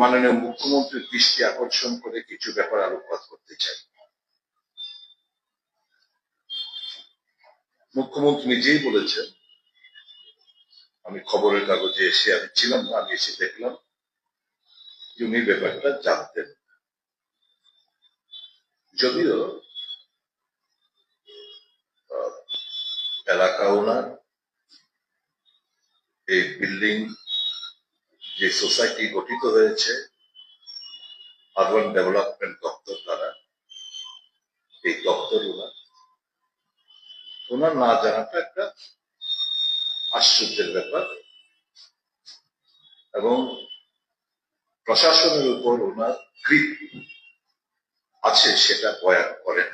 মাননীয় মুখ্যমন্ত্রীর দৃষ্টি আকর্ষণ করে কিছু ব্যাপার আলোকপাত করতে চাই। মুখ্যমন্ত্রী নিজেই বলেছেন, আমি খবরের কাগজে এসে, আমি ছিলাম না, আমি এসে দেখলাম উনি ব্যাপারটা জানতেন যদিও এলাকা ওনার, এই বিল্ডিং যে সোসাইটি গঠিত হয়েছে আরবান ডেভেলপমেন্ট দপ্তর দ্বারা, এই দপ্তর ওনার ওনার না জানাটা একটা আশ্চর্যের ব্যাপার এবং প্রশাসনের উপর ওনার কৃপ আছে সেটা বয়ান করেন।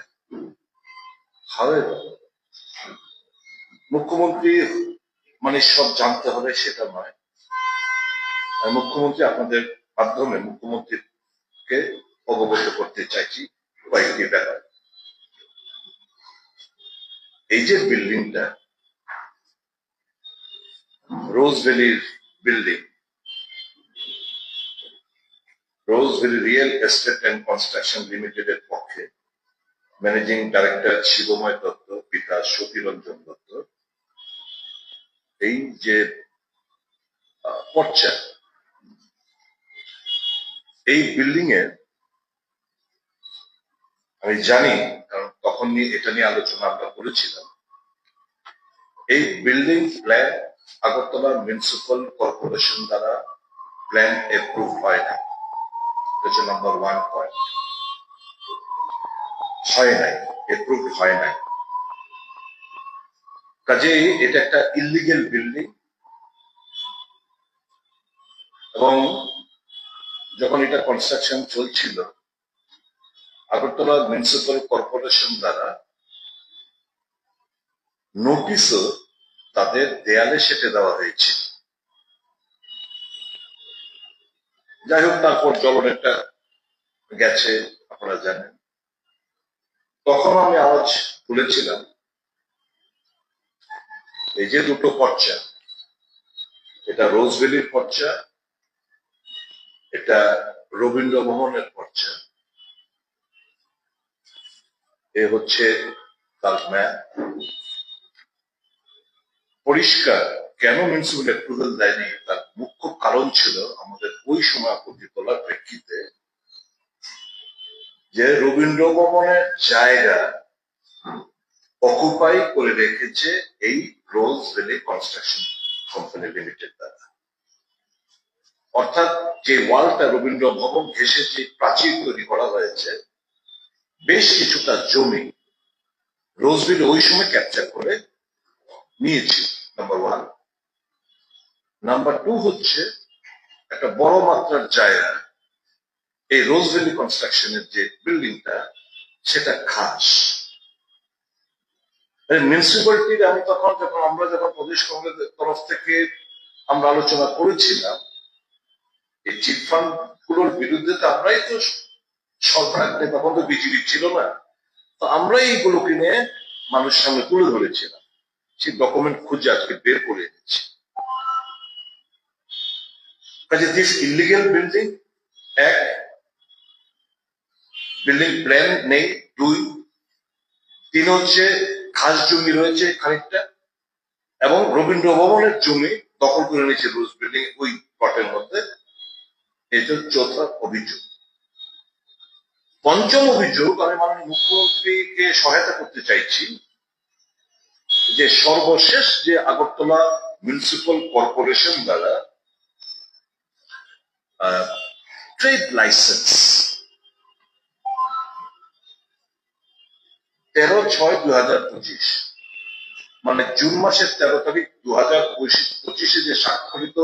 মুখ্যমন্ত্রী মানে সব জানতে হবে সেটা নয়। মুখ্যমন্ত্রী আপনাদের মাধ্যমে মুখ্যমন্ত্রীকে অবগত করতে চাইছি কয়েকটি ব্যাপার। এই যে বিল্ডিংটা Rose ভ্যালির building Rose Valley real estate and construction লিমিটেডের পক্ষে ম্যানেজিং ডাইরেক্টর শিবময় দত্ত, পিতা সতীরঞ্জন দত্ত, এই যে পর্চা এই বিল্ডিং এর আমি জানি, কারণ তখন নিয়ে এটা নিয়ে আলোচনা আমরা করেছিলাম। এই building plan Agartala municipal corporation দ্বারা প্ল্যান অ্যাপ্রুভ হয় না হচ্ছে নাম্বার ওয়ান পয়েন্ট হয় নাই অ্যাপ্রুভ হয় নাই। কাজেই এটা একটা ইলিগেল বিল্ডিং এবং যখন এটা কনস্ট্রাকশন চলছিল, আগরতলা মিউনিসিপাল কর্পোরেশন দ্বারা নোটিশও তাদের দেয়ালে সেটে দেওয়া হয়েছিল যাই হোক, তারপর একটা গেছে, আপনারা জানেন। তখন আমি আওয়াজ তুলেছিলাম, এই যে দুটো পর্চা এটা রোজভ্যালির পর্চা এটা রবীন্দ্র ভবনের পর্চা এ হচ্ছে তার ম্যাপ পরিষ্কার, কেন মিউনিসিপাল অ্যাপ্রুভাল দেয়নি? তার মুখ্য কারণ ছিল আমাদের ওই সময় আপত্তি তোলার প্রেক্ষিতে যে রবীন্দ্র ভবনের জায়গা অকুপাই করে রেখেছে এই Rose Valley construction company limited দ্বারা। অর্থাৎ যে ওয়ালটা রবীন্দ্র ভবন ঘেসে যে প্রাচীর তৈরি করা হয়েছে, বেশ কিছুটা জমি রোজভিল ওই সময় ক্যাপচার করে নিয়েছিল নাম্বার ওয়ান নাম্বার টু হচ্ছে একটা বড় মাত্রার জায়গা, এই রোজ কনস্ট্রাকশনের যে বিল্ডিংটা সেটা খাস। মিউনিসিপ্যালিটির আমি তখন যখন, আমরা যখন প্রদেশ কংগ্রেসের তরফ থেকে আমরা আলোচনা করেছিলাম এই চিট ফান্ডগুলোর বিরুদ্ধে তো আমরাই তো সরকার তখন তো বিজেপি ছিল না। তো আমরা এইগুলো কিনে মানুষের সামনে তুলে ধরেছিলাম। সেই ডকুমেন্ট খুঁজে আজকে বের করে এনেছি। কাজে দিস ইলিগেল বিল্ডিং এক বিল্ডিং প্ল্যান নেই, দুই, তিন হচ্ছে খাস জমি রয়েছে খানিকটা, এবং রবীন্দ্র ভবনের জমি দখল করে নিয়েছে রোজ বিল্ডিং ওই প্লটের মধ্যে। এটা চৌথা অভিযোগ। পঞ্চম অভিযোগ আমি মাননীয় মুখ্যমন্ত্রীকে সহায়তা করতে চাইছি যে সর্বশেষ যে আগরতলা মিউনিসিপাল কর্পোরেশন দ্বারা ট্রেড লাইসেন্স তেরো ছয় দু হাজার পঁচিশ মানে জুন মাসের তেরো তারিখ দু হাজার পঁচিশে যে স্বাক্ষরিত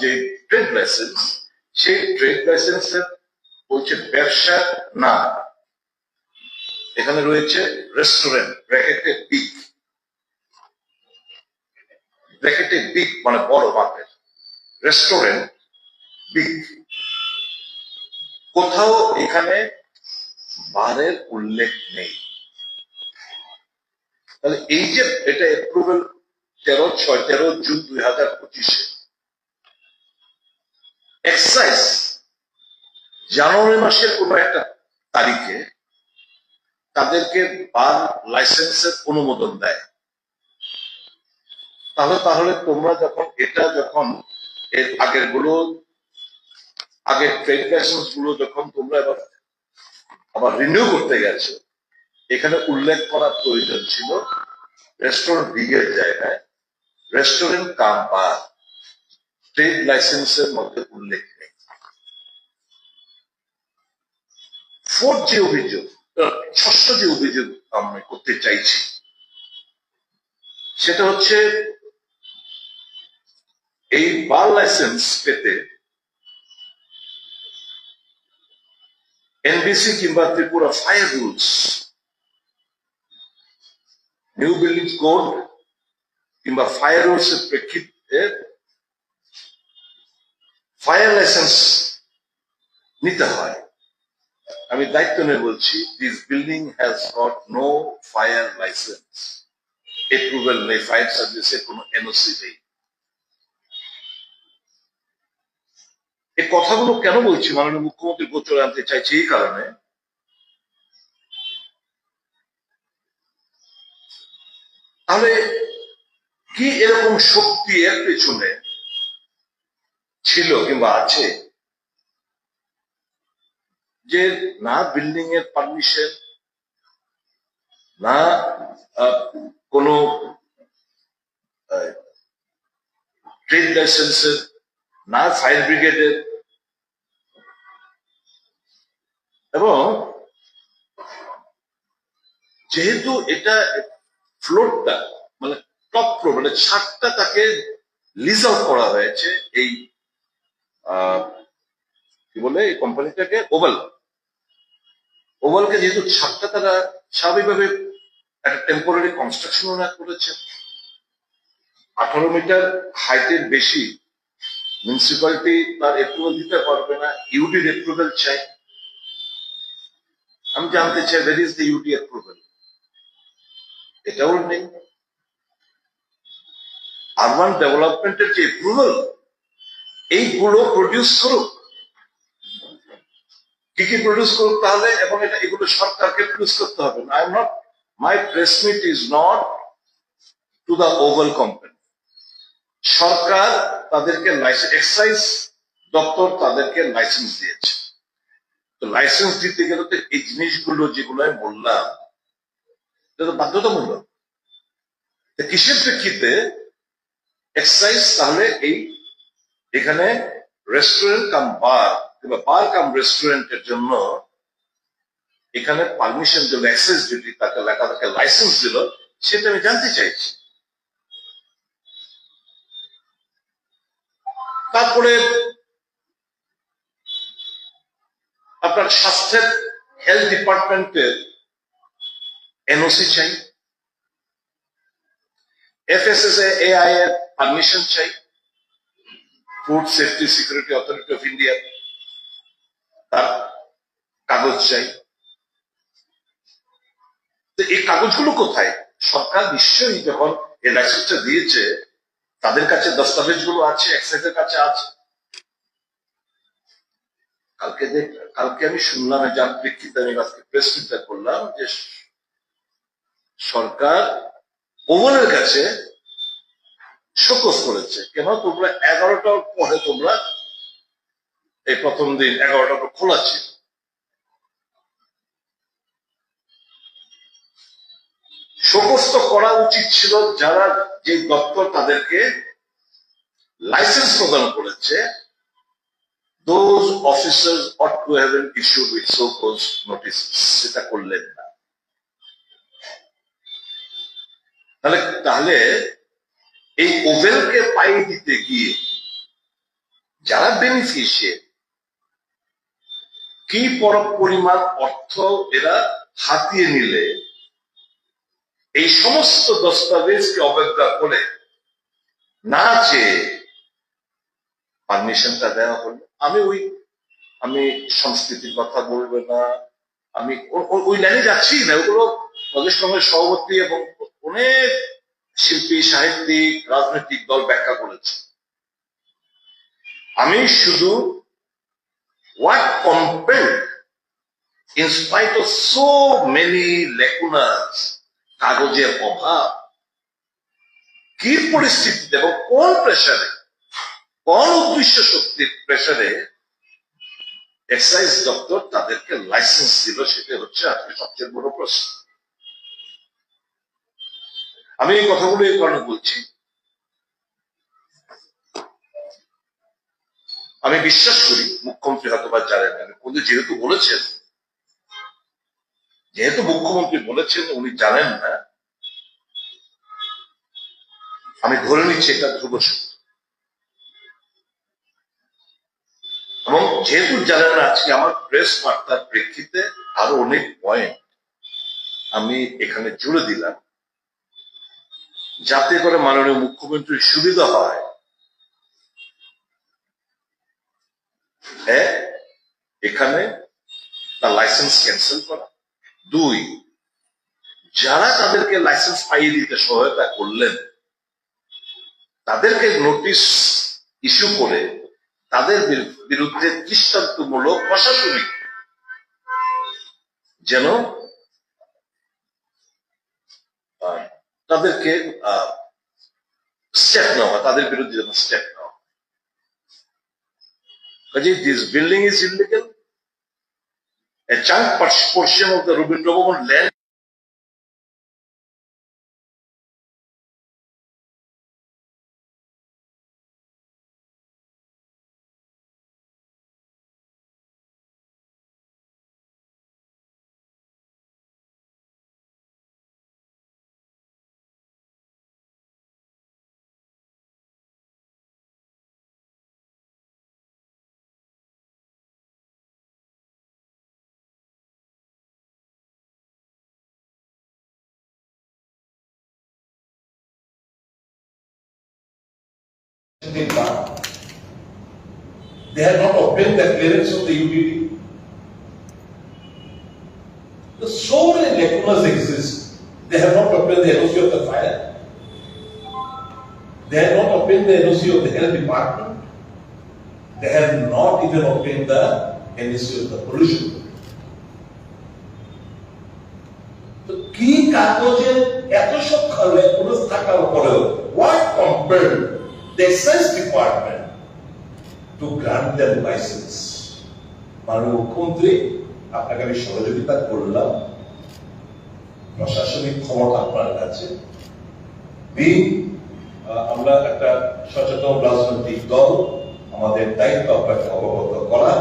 যে ট্রেড লাইসেন্স সেই ট্রেড লাইসেন্সের বলছে ব্যবসা না। এখানে রয়েছে রেস্টুরেন্ট ব্র্যাকেটে বিগ ব্র্যাকেটে বিগ মানে বড় মাপের রেস্টুরেন্ট বিগ কোথাও এখানে বারের উল্লেখ নেই। তাহলে এই যে এটা অ্যাপ্রুভাল তেরো ছয় তেরো জুন দুই হাজার পঁচিশে এক্সাইজ জানুয়ারি মাসের কোন একটা তারিখে তাদেরকে বার লাইসেন্সের অনুমোদন দেয়। তাহলে তাহলে তোমরা যখন এটা যখন এর আগেরগুলো আগের ট্রেড লাইসেন্সগুলো যখন তোমরা এবার, আবার রিনিউ করতে গেছো, এখানে উল্লেখ করার প্রয়োজন ছিল রেস্টুরেন্ট বিগের জায়গায় রেস্টুরেন্ট কাম বার ট্রেড লাইসেন্সের মধ্যে উল্লেখ নেই। ফোর্থ যে অভিযোগ ষষ্ঠ যে অভিযোগ আমি করতে চাইছি, সেটা হচ্ছে এই বার লাইসেন্স পেতে এনবিসি কিংবা Tripura fire rules new building code কিংবা ফায়ার রুলস এর প্রেক্ষিতে ফায়ার লাইসেন্স নিতে হয়। আমি দায়িত্ব নিয়ে বলছি this building has got no fire license approval নেই ফায়ার সার্ভিসের কোনো এনওসি নেই। এই কথাগুলো কেন বলছি? মাননীয় মুখ্যমন্ত্রী গোচরে আনতে চাইছি এই কারণে। তাহলে কি এরকম শক্তি এর পেছনে ছিল কিংবা আছে, যে না বিল্ডিং এর পারমিশন না কোনো ট্রেড লাইসেন্সের না ফায়ার ব্রিগেডের এবং যেহেতু এটা ফ্লোরটা মানে টপ ফ্লোর মানে ছাদটা তাকে লিজ আউট করা হয়েছে এই কি বলে, এই কোম্পানিটাকে ওভাল ওভালকে যেহেতু ছাদটা তারা স্বাভাবিকভাবে একটা টেম্পোরারি কনস্ট্রাকশন ওরা করেছেন আঠারো মিটার হাইটের বেশি মিউনিসিপালিটি তার এপ্রুভাল দিতে পারবে না ইউডির এপ্রুভাল চাই। আমি জানতে চাই where is the UD approval এটাও নেই। আরবান ডেভেলপমেন্টের যে এপ্রুভাল এইগুলো প্রডিউস করুক। কি কি প্রডিউস করুক তাহলে এবং এটা, এগুলো সরকারকে প্রডিউস করতে হবে। I am not my press meet is not to the oval company সরকার তাদেরকে লাইসেন্স এক্সাইজ দপ্তর তাদেরকে লাইসেন্স দিয়েছে। তো লাইসেন্স দিতে গেলে তো এই জিনিসগুলো যেগুলো আমি বললাম, এটা তো বাধ্যতামূলক। কিসের প্রেক্ষিতে এক্সাইজ তাহলে এই এখানে রেস্টুরেন্ট কাম বার কিংবা বার কাম রেস্টুরেন্টের জন্য এখানে পারমিশন দিল এক্সাইজ ডিউটি তাকে লেখা, তাকে লাইসেন্স দিল, সেটা আমি জানতে চাইছি। তারপরে আপনার স্বাস্থ্যের হেলথ ডিপার্টমেন্টের এনওসি চাই। এফএসএস এআই এর পারমিশন চাই। Food safety security authority of India তার কাগজ চাই। এই কাগজগুলো কোথায়? সরকার নিশ্চয়ই যখন এই লাইসেন্সটা দিয়েছে, তাদের কাছে দস্তাবেজগুলো আছে এক্সাইজের কাছে আছে। কালকে দেখ, কালকে আমি শুনলাম যার প্রেক্ষিতে আমি আজকে প্রেস করলাম যে সরকার ওভারের কাছে শোকস করেছে কেন তোমরা এগারোটার পরে তোমরা এই প্রথম দিন এগারোটা পর খোলা ছিল? শোকস তো করা উচিত ছিল, যারা যে দপ্তর তাদেরকে লাইসেন্স প্রদান করেছে, those officers ought to have been issued with so called notices, সেটা করলেন না। তাহলে তাহলে এই ওভেলকে পাইয়ে দিতে গিয়ে যারা বেনিফিশিয়ারি, কি পর পরিমাণ অর্থ এরা হাতিয়ে নিলে, এই সমস্ত দস্তাবেজকে অবজ্ঞা করে না চেয়ে পারমিশনটা দেওয়া হলো। আমি ওই, আমি সংস্কৃতির কথা বলব না, আমি ওই লাইনে যাচ্ছি না, ওগুলো প্রদেশ এবং অনেক শিল্পী, সাহিত্যিক, রাজনৈতিক দল ব্যাখ্যা করেছে। আমি শুধু what compelled in spite of so কাগজের অভাব, কি পরিস্থিতিতে এবং কোন প্রেসারে কোন উদ্দেশ্য শক্তির প্রেসারে এক্সাইজ দপ্তর তাদেরকে লাইসেন্স দিল সেটা হচ্ছে আজকে সবচেয়ে বড় প্রশ্ন। আমি এই কথাগুলো এই কারণে বলছি আমি বিশ্বাস করি মুখ্যমন্ত্রী হয়তো বা জানেন না, কিন্তু যেহেতু বলেছেন, যেহেতু মুখ্যমন্ত্রী বলেছেন, উনি জানেন না, আমি ধরে নিচ্ছি এটা ধ্রুব। এবং যেহেতু জানেন না, আজকে আমার প্রেস বার্তার প্রেক্ষিতে আরও অনেক পয়েন্ট আমি এখানে জুড়ে দিলাম যাতে করে মাননীয় মুখ্যমন্ত্রীর সুবিধা হয়। এক এখানে তার লাইসেন্স ক্যান্সেল করা। দুই, যারা তাদেরকে লাইসেন্স পাইয়ে দিতে সহায়তা করলেন, তাদেরকে নোটিশ ইস্যু করে তাদের বিরুদ্ধে দৃষ্টান্তমূলক প্রশাসনিক যেন তাদেরকে স্টেপ নেওয়া, তাদের বিরুদ্ধে যেন স্টেপ নেওয়া। কাজে this building is illegal a chunk portion portion of the land They have not obtained the clearance of the UDT. So, so many lacunas exist. They have not obtained the NOC of the fire. They have not obtained the NOC of the health department. They have not even obtained the NOC of the pollution. তো কি কাগজে এত সব lacunas থাকার পরেও what the excise department to grant them license মাননীয় মুখ্যমন্ত্রী, আপনাকে আমি সহযোগিতা করলাম। প্রশাসনিক ক্ষমতা আপনার কাছে। আমরা একটা সচেতন রাজনৈতিক দল। আমাদের দায়িত্ব আপনাকে অবগত করা।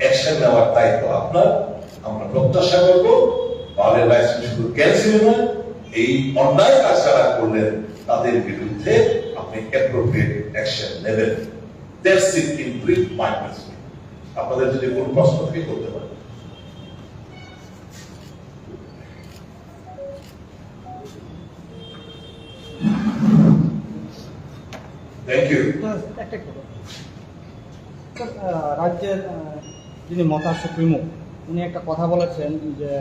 অ্যাকশন নেওয়ার দায়িত্ব আপনার। আমরা প্রত্যাশা করব তাহলে লাইসেন্স শুধু ক্যান্সেল নয় এই অন্যায় কাজ যারা করলেন তাদের বিরুদ্ধে আপনি অ্যাপ্রোপ্রিয়েট অ্যাকশন নেবেন। That's it in brief my আপনাদের যদি কোনো প্রশ্ন থাকে, করতে পারেন। Thank you. রাজ্যের যিনি মতা সুপ্রিমো, উনি একটা কথা বলেছেন যে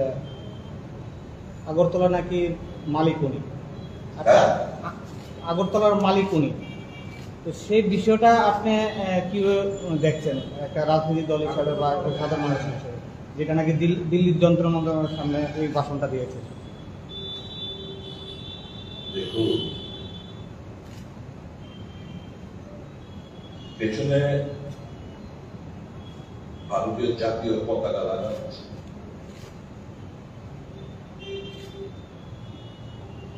আগরতলা নাকি মালিক উনি। আগরতলার মালিক উনি। তো সেই বিষয়টা আপনি কীভাবে দেখছেন? একটা রাজনৈতিক দল হিসাবে বা সাধারণ মানুষ হিসেবে যেটা নাকি দিল্লির যন্ত্র মন্ত্রণালয়ের সামনে এই ভাষণটা দিয়েছে? দেখুন পেছনে ভারতীয় জাতীয় পতাকা লাগানো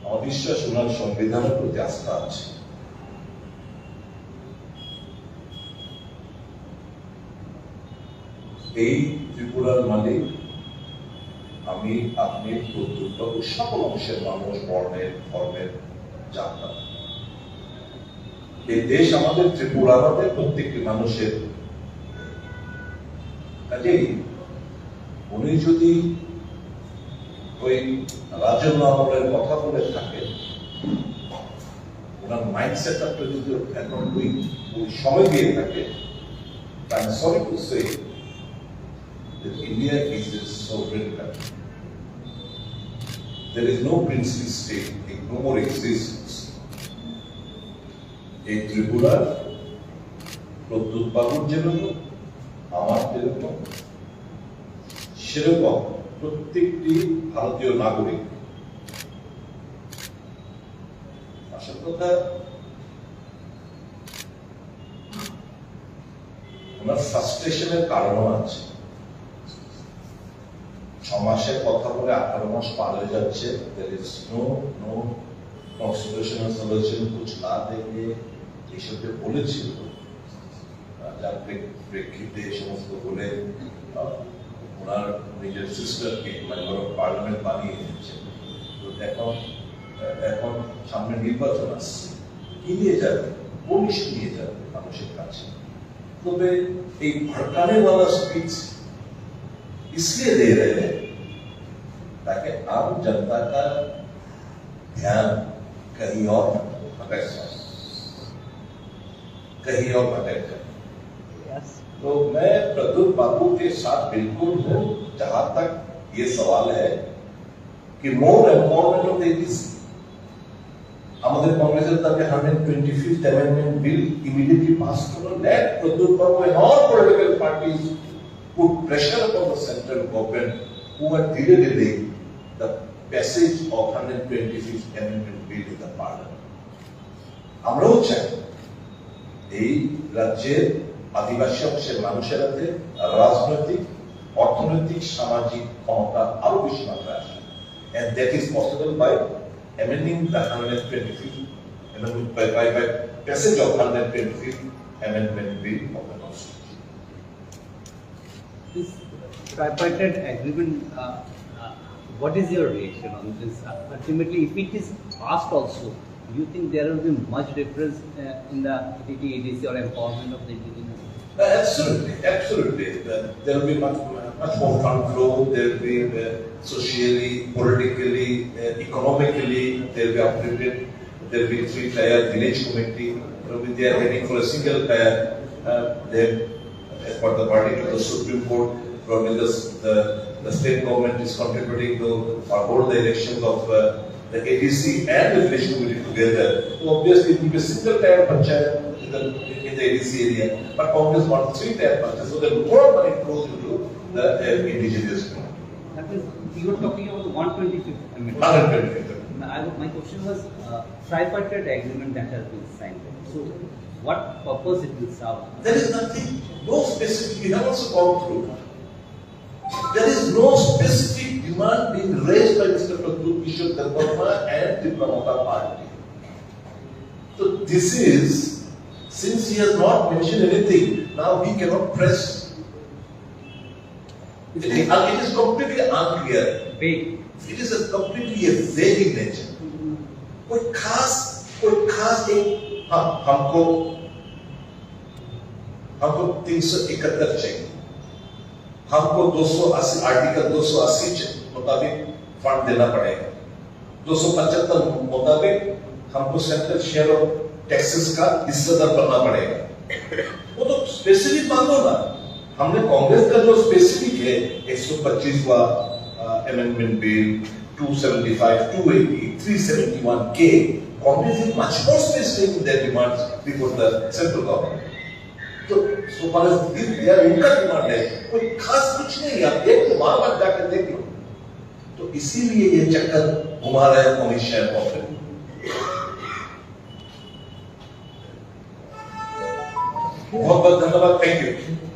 আছে আমার বিশ্বাস ওনার সংবিধানের প্রতি আস্থা আছে। এই ত্রিপুরার মালিক, আমি, আপনি, প্রত্যুত্তর সকল অংশের মানুষ, বর্ণের, ধর্মের জাতটা এই দেশ আমাদের ত্রিপুরা আমাদের প্রত্যেকটি মানুষের। কাজেই উনি যদি ওই রাজন্য আমলের কথা বলে থাকেন ওনার মাইন্ডসেট যদি এখন ওই ওই সময় দিয়ে থাকে sorry to say. There is no princely state, it no more. A Tripura Pradyot বাবুর যেরকম আমার যেরকম সেরকম প্রত্যেকটি ভারতীয় নাগরিক ছ মাসের কথা বলে আঠারো মাস পার হয়ে যাচ্ছে। না দেখে এইসব বলেছিল। যার প্রেক্ষিতে এই সমস্ত বলে ওনার নিজের সিস্টারকে মেম্বার অফ পার্লামেন্ট বানিয়ে দিচ্ছে তো এখন আহ, এখন সামনে নির্বাচন আসছে কি নিয়ে যাবে পুলিশ নিয়ে যাবে মানুষের কাছে তবে এই भड़काने वाला स्पीच इसलिए दे रहे हैं ताकि आम जनता का ध्यान कहीं और भटक जाए कहीं और भटक जाए तो मैं प्रद्युत बाबू के साथ बिल्कुल हूं जहां तक ये सवाल है कि मोर एम्पावरमेंट ऑफ द আমাদের কংগ্রেসের দাবি hundred twenty fifth amendment bill immediately pass করো late Pradyut Babu and all political parties put pressure upon the central government who are delaying the passage of 125th amendment bill in the parliament আমরাও চাই এই রাজ্যের আদিবাসী অংশের মানুষের হাতে রাজনৈতিক অর্থনৈতিক সামাজিক ক্ষমতা আরও বেশি মাত্রায় আসে and that is possible by amending the 125th amendment by, by, by passage of 125th amendment bill of the constitution. This tripartite agreement, uh, uh, what is your reaction on this? Uh, Ultimately, if it is passed also, do you think there will be much difference uh, in the DTADC or empowerment of the indigenous? Uh, Absolutely, absolutely. There will be much, much more fund flow, there will be uh, socially, politically, uh, economically, there will be uplifted. There will be three tier village committee, they are heading for a single tier. Uh, Then, as per the party of the Supreme Court, probably the, the, the state government is contributing to or hold the elections of uh, the ADC and the village committee together. So obviously, it will be a single tier panchayat in the, in the ADC area, but Congress wants three tier panchayat, so the more money flows into the uh, indigenous community. That is, you were talking about the 125th amendment. 125th. My question was uh, tripartite agreement that has been signed. So, what purpose it will serve? There is nothing, no specific, we have also gone through. There is no specific demand being raised by Mr. Pradyut Kishore Debbarma and the Pramota party. So this is, since he has not mentioned anything, now he cannot press. It is, it is completely unclear. Vague. It is a completely a vague in nature. कोई खास कोई खास एक हाँ हमको हमको तीन सौ इकहत्तर चाहिए हमको दो सौ अस्सी आर्टिकल दो सौ अस्सी मुताबिक फंड देना पड़ेगा। दो सौ पचहत्तर मुताबिक हमको सेंट्रल शेयर ऑफ़ टैक्सेस का हिस्सेदार बनना पड़ेगा। वो तो स्पेसिफिक मांगो ना। हमने कांग्रेस का जो स्पेसिफिक है 125वां अमेंडमेंट बिल 275 280 371 के Congress is much more specific in their demands before the central government तो so far as this they उनका डिमांड है। कोई खास कुछ नहीं है। आप देख लो बार बार जाकर देख लो तो इसीलिए ये चक्कर घुमा रहे हैं कमीशन और बहुत बहुत धन्यवाद थैंक यू